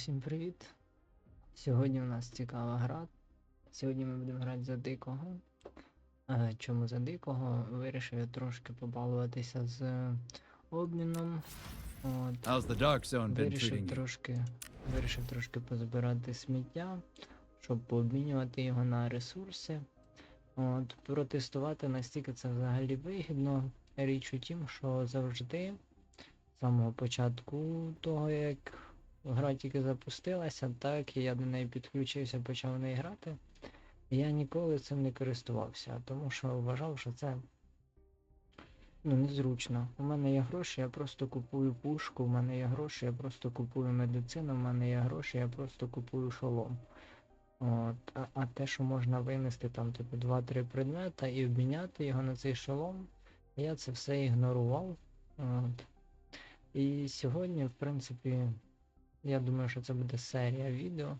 Всім привіт! Сьогодні у нас цікава гра. Сьогодні ми будемо грати за дикого. Е, Чому за дикого? Вирішив я трошки побалуватися з обміном. От, How's the dark zone вирішив трошки, вирішив трошки позбирати сміття, щоб пообмінювати його на ресурси. От, протестувати настільки це взагалі вигідно. Річ у тім, що завжди з самого початку того, як гра тільки запустилася, так і я до неї підключився, почав в неї грати. Я ніколи цим не користувався, тому що вважав, що це ну, незручно. У мене є гроші, я просто купую пушку, у мене є гроші, я просто купую медицину, у мене є гроші, я просто купую шолом. От, а, а те, що можна винести там, типу, 2-3 предмета і обміняти його на цей шолом, я це все ігнорував. От. І сьогодні, в принципі, я думаю, що це буде серія відео,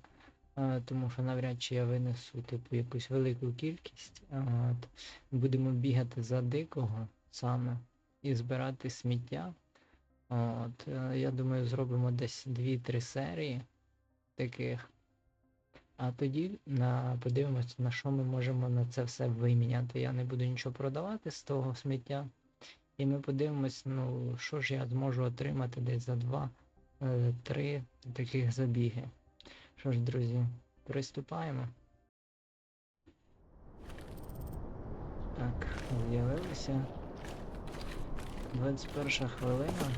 е, тому що навряд чи я винесу типу якусь велику кількість. От. Будемо бігати за дикого саме і збирати сміття. От. е, Я думаю, зробимо десь 2-3 серії таких. А тоді на, подивимося, на що ми можемо на це все виміняти. Я не буду нічого продавати з того сміття. І ми подивимось, ну, що ж я зможу отримати десь за два, е, три таких забіги. Що ж, друзі, приступаємо. Так, з'явилися. 21 хвилина.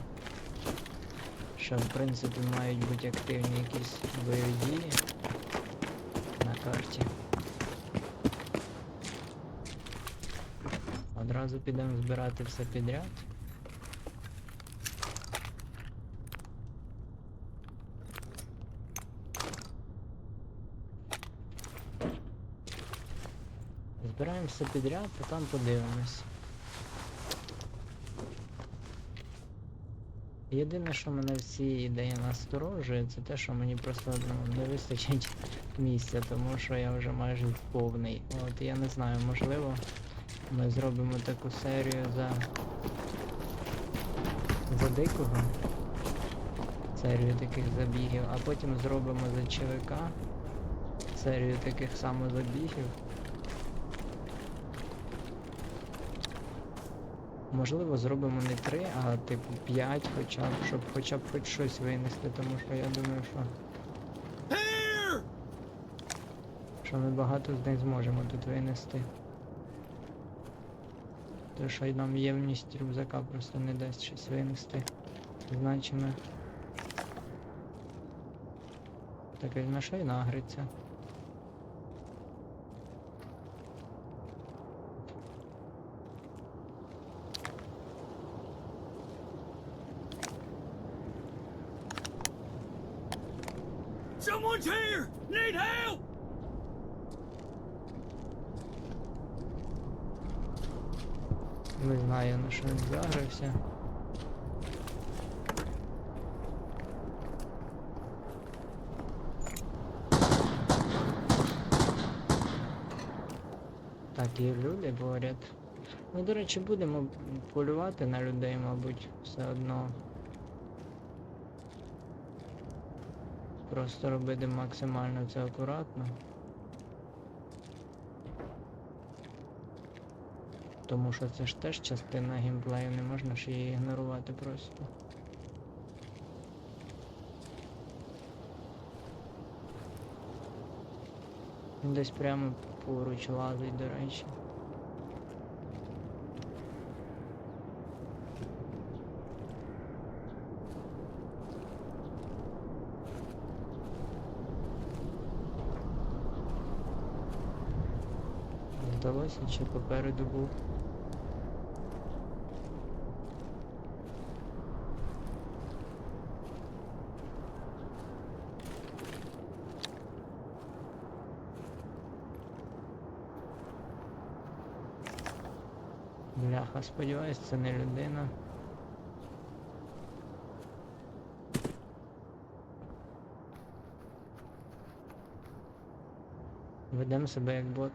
Що, в принципі, мають бути активні якісь бойові дії на карті. Одразу підемо збирати все підряд. Збираємо все підряд, а там подивимось. Єдине, що мене в цій ідеї насторожує, це те, що мені просто ну, не вистачить місця, тому що я вже майже повний. От я не знаю, можливо, ми зробимо таку серію за. за дикого. Серію таких забігів, а потім зробимо за ЧВК серію таких само Можливо, зробимо не три, а типу 5 хоча б, щоб хоча б хоч щось винести, тому що я думаю, що. Що ми багато з них зможемо тут винести. То що й нам ємність рюкзака просто не дасть щось винести. Значимо. Так і на що й нагриться. Someone's here! Need help! Не знаю на що він загрився. Так, є люди поряд. Ми, до речі, будемо полювати на людей, мабуть, все одно. Просто робити максимально це акуратно. Тому що це ж теж частина геймплею, не можна ж її ігнорувати просто. Десь прямо поруч лазить, до речі. Здалося, чи попереду був. Бляха, сподіваюсь, це не людина. Ведемо себе як бот.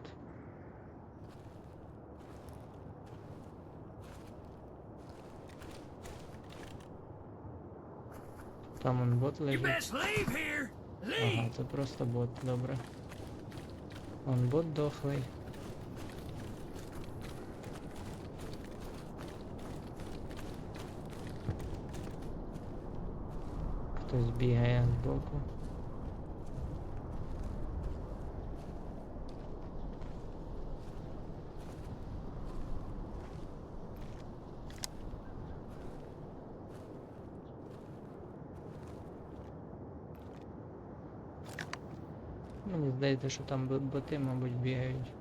Там он бот лежить. Ага, це просто бот, добре. Он бот дохлий. Хтось бігає збоку. Мені здається, що там бо- боти, мабуть, бігають.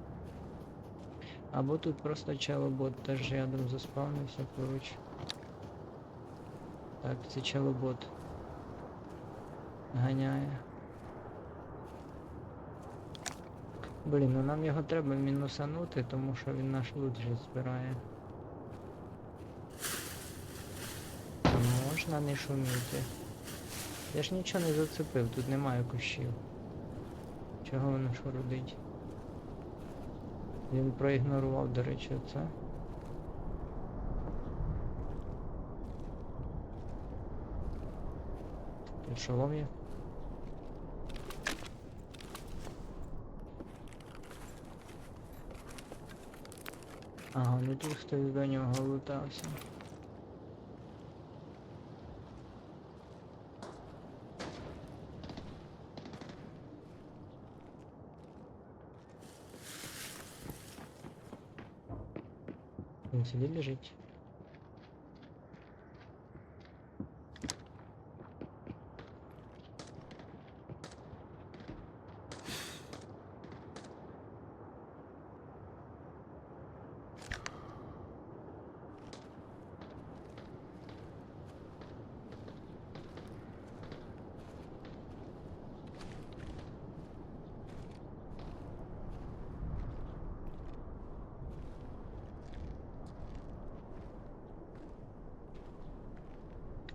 Або тут просто челобот теж рядом заспавнився поруч. Так, це челобот. Ганяє. Блін, ну нам його треба мінусанути, тому що він наш лут вже збирає. А можна не шуміти. Я ж нічого не зацепив, тут немає кущів. Чого воно шурудить? Він проігнорував, до речі, це. Тут шолом є. Ага, ну тут хтось до нього лутався. Він собі лежить.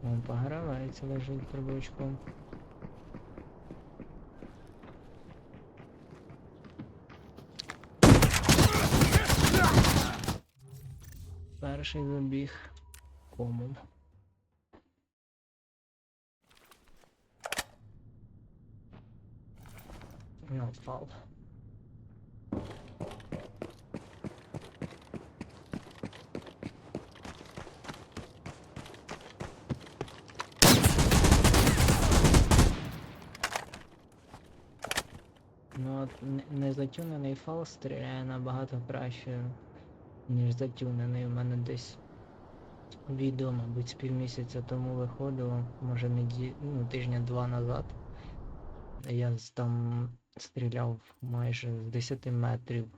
Он погравається, лежить трубочком. Перший забіг комом. Я впав. Ну от не- незатюнений фал стріляє набагато краще, ніж затюнений. У мене десь відео, мабуть, з півмісяця тому виходило, може неді... ну, тижня два назад. Я там стріляв майже з 10 метрів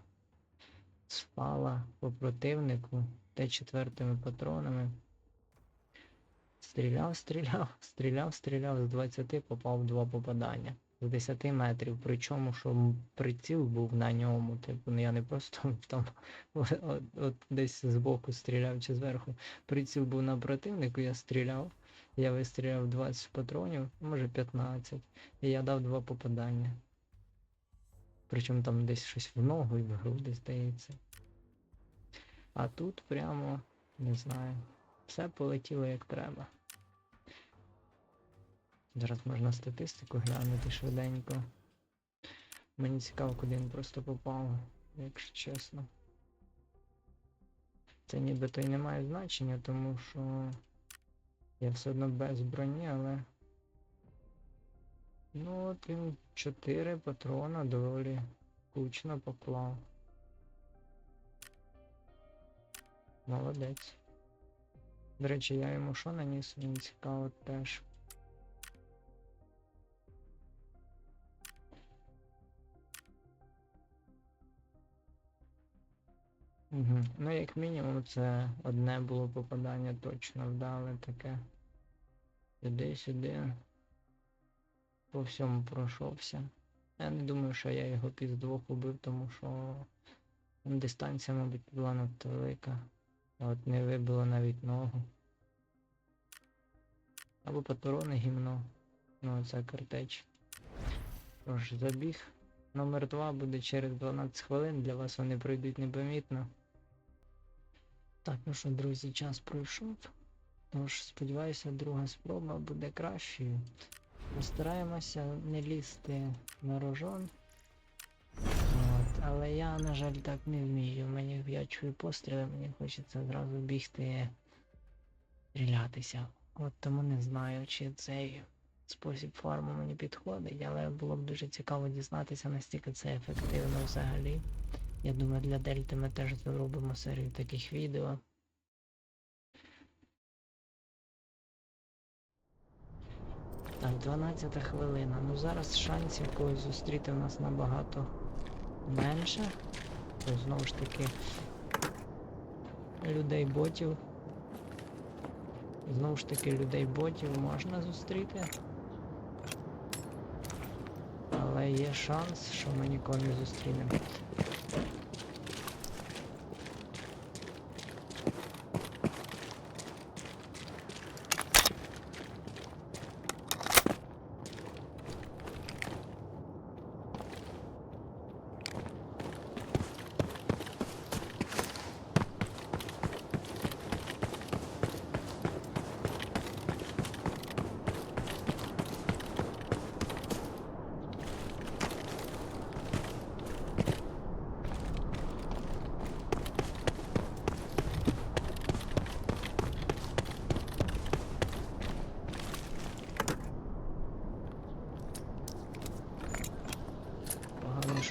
з фала по противнику Т4 патронами. Стріляв, стріляв, стріляв, стріляв, з 20 попав два попадання. З 10 метрів, причому що приціл був на ньому. Типу, ну я не просто там от, от, десь збоку стріляв чи зверху. Приціл був на противнику, я стріляв. Я вистріляв 20 патронів, може 15. І я дав два попадання. Причому там десь щось в ногу і в груди, здається. А тут прямо, не знаю, все полетіло як треба. Зараз можна статистику глянути швиденько. Мені цікаво, куди він просто попав, якщо чесно. Це нібито й не має значення, тому що я все одно без броні, але. Ну от він 4 патрона доволі кучно поклав. Молодець. До речі, я йому що наніс, мені цікаво теж. Ну, як мінімум, це одне було попадання точно вдале таке. Сюди, сюди. По всьому пройшовся. Я не думаю, що я його під двох убив, тому що дистанція, мабуть, була надто велика. От не вибило навіть ногу. Або патрони гімно. Ну, це картеч. Тож, забіг. Номер 2 буде через 12 хвилин, для вас вони пройдуть непомітно. Так, ну що, друзі, час пройшов. Тож, сподіваюся, друга спроба буде кращою. Постараємося не лізти на рожон. От, але я, на жаль, так не вмію. Мені я чую постріли, мені хочеться зразу бігти стрілятися. От тому не знаю, чи цей спосіб фарму мені підходить, але було б дуже цікаво дізнатися, настільки це ефективно взагалі. Я думаю, для Дельти ми теж зробимо серію таких відео. Так, 12 хвилина. Ну зараз шансів когось зустріти в нас набагато менше. То знову ж таки людей ботів. Знову ж таки людей ботів можна зустріти. Але є шанс, що ми нікого не зустрінемо.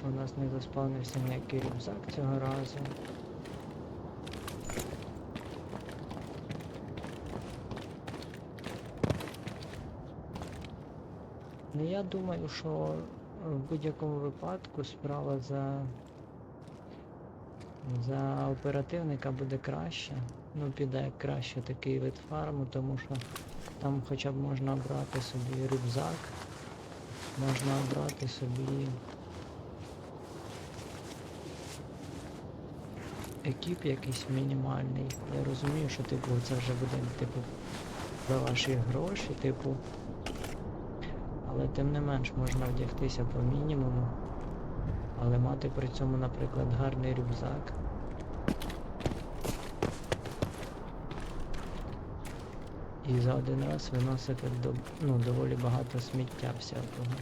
У нас не заспавнився ніякий рюкзак цього разу. Ну я думаю, що в будь-якому випадку справа за, за оперативника буде краще. Ну, піде краще такий вид фарму, тому що там хоча б можна брати собі рюкзак, можна обрати собі екіп якийсь мінімальний. Я розумію, що типу це вже буде типу за ваші гроші, типу. Але тим не менш можна вдягтися по мінімуму. Але мати при цьому, наприклад, гарний рюкзак. І за один раз виносити до, ну, доволі багато сміття всякого.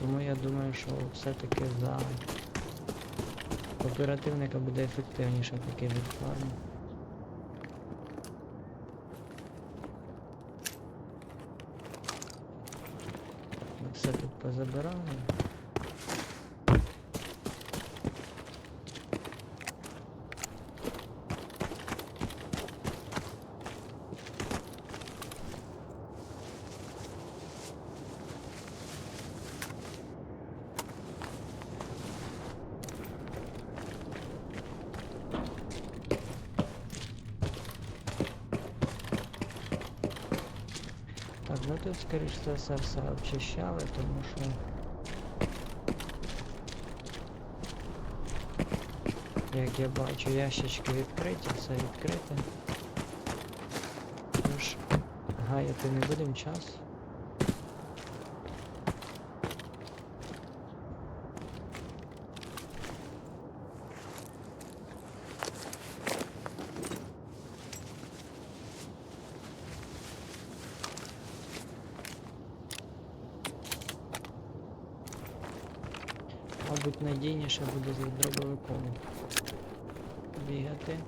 Тому я думаю, що все-таки за оперативника буде ефективніше такий від фарму. Все тут позабирали. Так, ну тут, скоріш за все, все обчищали, тому що. Як я бачу, ящички відкриті, все відкрите. Тож, гаяти не будемо час. Мабуть, надійніше буде з дробовиком бігати.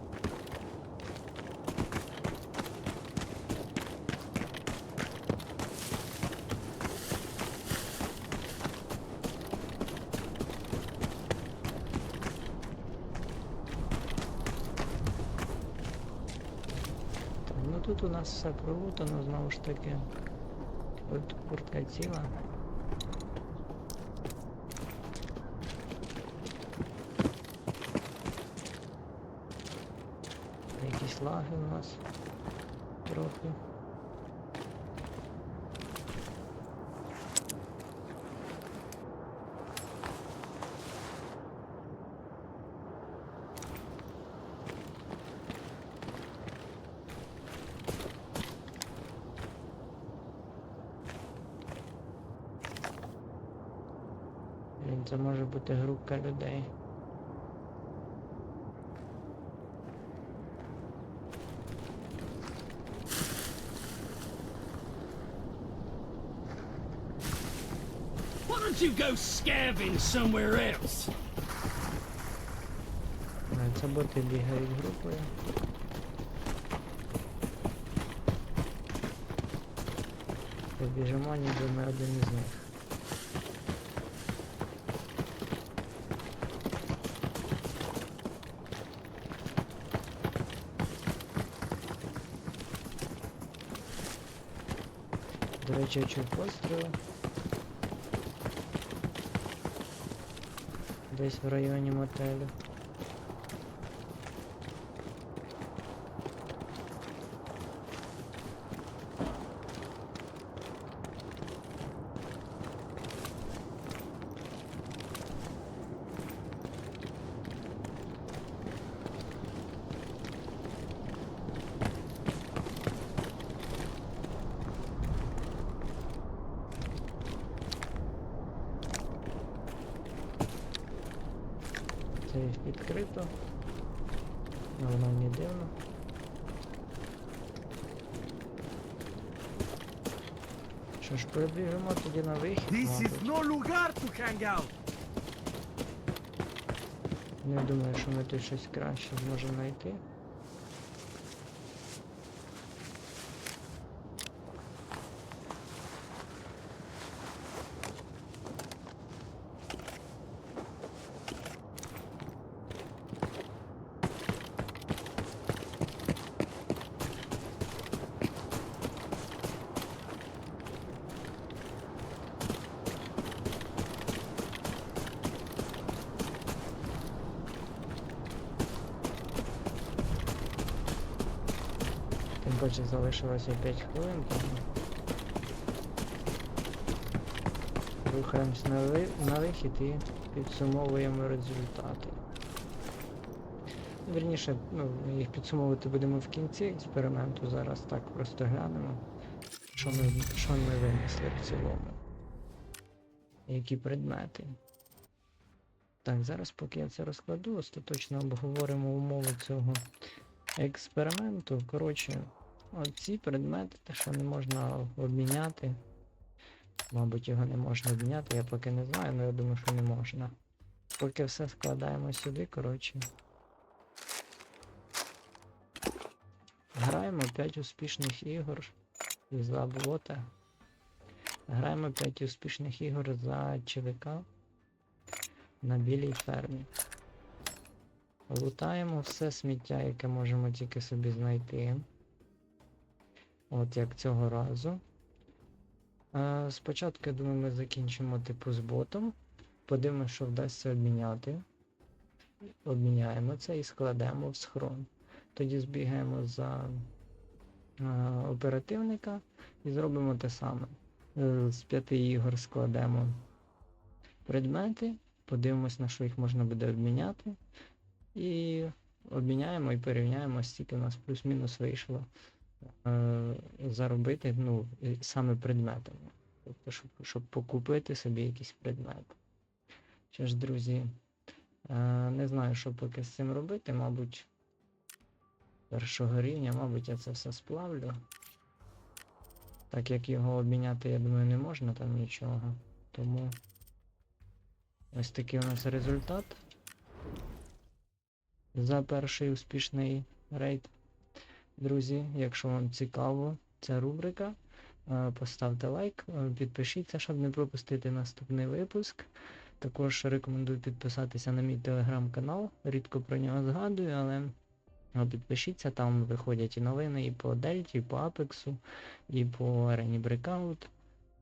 Ну тут у нас все пролутано, знову ж таки. Курт- Куртка ціла. Якісь лаги у нас трохи. Це може бути групка людей. You go scavenging somewhere else? Е, Це боти бігають групою. Побіжимо, ніби ми один із них. До речі, я чув постріли. Десь в районі мотелю. Відкрито. Але Воно не дивно. Що ж, прибіжимо тоді на вихід. This is no lugar to hang out. Не думаю, що ми тут щось краще зможемо знайти. Паче залишилося 5 хвилин, рухаємось на, ви... на вихід і підсумовуємо результати. Вірніше, ну, їх підсумовувати будемо в кінці експерименту. Зараз так просто глянемо, що ми, що ми винесли в цілому. Які предмети. Так, зараз поки я це розкладу, остаточно обговоримо умови цього експерименту. Коротше, оці предмети, те, що не можна обміняти. Мабуть, його не можна обміняти, я поки не знаю, але я думаю, що не можна. Поки все складаємо сюди, коротше. Граємо 5 успішних ігор за бота. Граємо 5 успішних ігор за ЧВК на білій фермі. Лутаємо все сміття, яке можемо тільки собі знайти. От як цього разу. Е, спочатку, я думаю, ми закінчимо типу з ботом. Подивимося, що вдасться обміняти. Обміняємо це і складемо в схрон. Тоді збігаємо за е, оперативника і зробимо те саме. Е, з п'яти ігор складемо предмети, подивимось, на що їх можна буде обміняти. І обміняємо і порівняємо, стільки у нас плюс-мінус вийшло е, заробити ну, саме предметами. Тобто, щоб, щоб покупити собі якийсь предмет. Що ж, друзі, е, не знаю, що поки з цим робити, мабуть, першого рівня, мабуть, я це все сплавлю. Так як його обміняти, я думаю, не можна там нічого. Тому ось такий у нас результат за перший успішний рейд. Друзі, якщо вам цікаво ця рубрика, е, поставте лайк, е, підпишіться, щоб не пропустити наступний випуск. Також рекомендую підписатися на мій телеграм-канал. Рідко про нього згадую, але е, підпишіться, там виходять і новини і по Дельті, і по Апексу, і по Арені Breakout.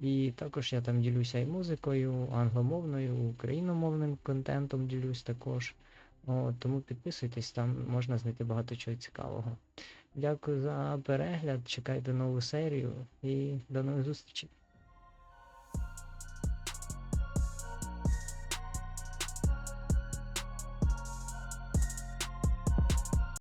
І також я там ділюся і музикою, англомовною, україномовним контентом ділюсь також. О, тому підписуйтесь, там можна знайти багато чого цікавого. Дякую за перегляд, чекайте нову серію і до нових зустрічей.